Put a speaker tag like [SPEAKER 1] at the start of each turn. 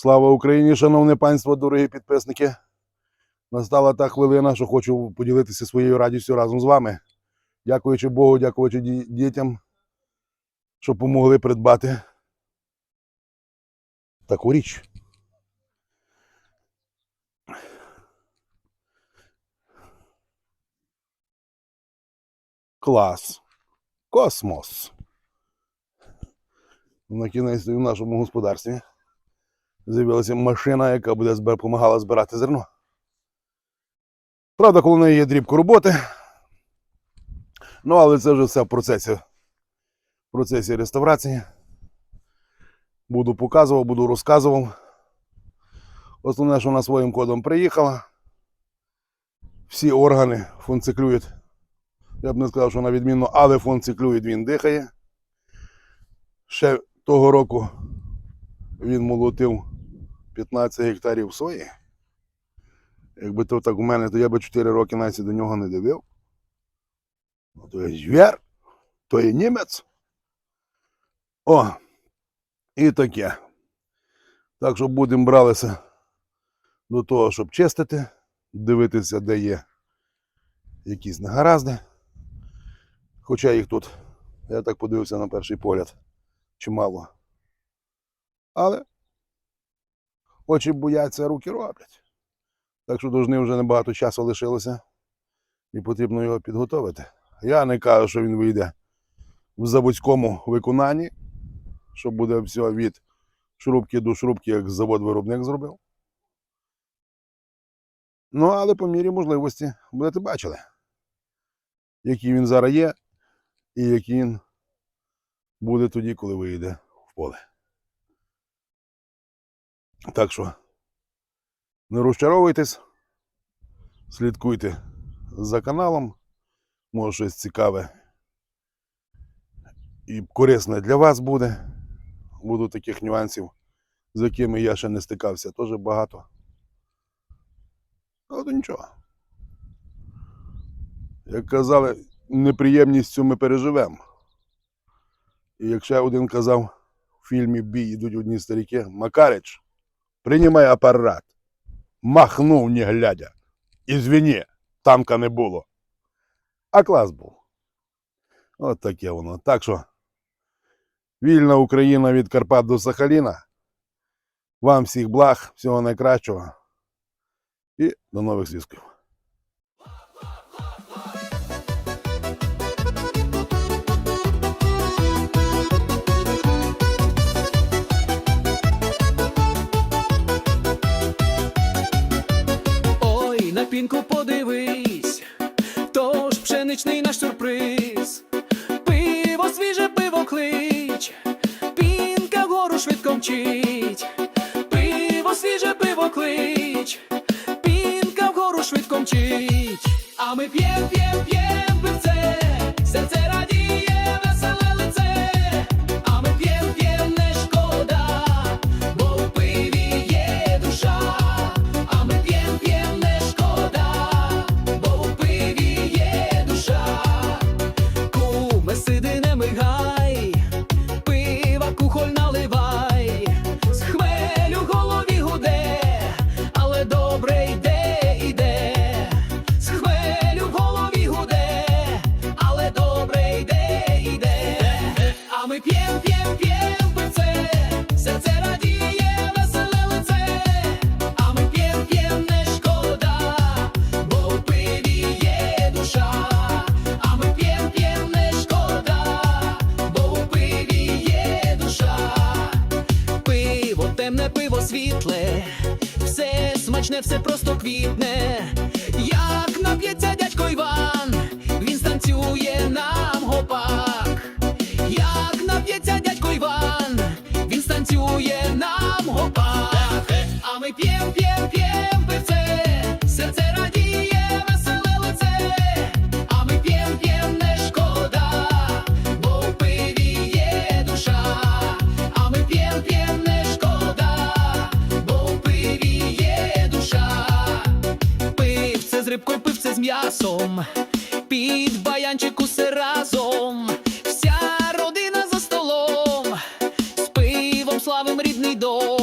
[SPEAKER 1] Слава Україні, шановне панство, дорогі підписники. Настала та хвилина, що хочу поділитися своєю радістю разом з вами. Дякуючи Богу, дякуючи дітям, що помогли придбати таку річ. Клас. Космос. На кінець в нашому господарстві з'явилася машина, яка буде допомагала збирати зерно. Правда, коли в неї є дрібко роботи. Ну, але це вже все в процесі, в процесі реставрації. Буду показував, буду розказував. Основне, що вона своїм кодом приїхала. Всі органи функціклюють. Я б не сказав, що на відмінно, але функціклюють, він дихає. Ще того року він молотив 15 гектарів сої. Якби то так у мене, то я би 4 роки навіть до нього не дивив. Ну, то є звір, то є німець. О, і таке. Так що будемо бралися до того, щоб чистити, дивитися, де є якісь негаразди. Хоча їх тут, я так подивився на перший погляд, чимало. Але очі бояться, руки роблять. Так що до жнив вже небагато часу лишилося і потрібно його підготовити. Я не кажу, що він вийде в заводському виконанні, що буде все від шрубки до шрубки, як завод-виробник зробив. Ну, але по мірі можливості будете бачили, який він зараз є, і який він буде тоді, коли вийде в поле. Так що не розчаровуйтесь, слідкуйте за каналом. Може щось цікаве і корисне для вас буде. Буду таких нюансів, з якими я ще не стикався, теж багато. Але то нічого. Як казали, неприємність цю ми переживемо. І як ще один казав в фільмі Бій ідуть одні старіки, Макарич, приймай апарат. Махнув, не глядя. Ізвіні, тамка не було. А клас був. От таке воно. Так що, вільна Україна від Карпат до Сахаліна. Вам всіх благ, всього найкращого. І до нових зв'язків.
[SPEAKER 2] Пшеничний наш сюрприз. Пиво свіже, пиво клич, пінка вгору швидко мчить. Пиво свіже, пиво клич, пінка вгору швидко мчить. А ми п'єм, п'єм, п'єм темне пиво світле, все смачне, все просто квітне. Як нап'ється дядько Іван, він станцює нам гопак. М'ясом, під баянчик усе разом. Вся родина за столом, з пивом славим рідний дом.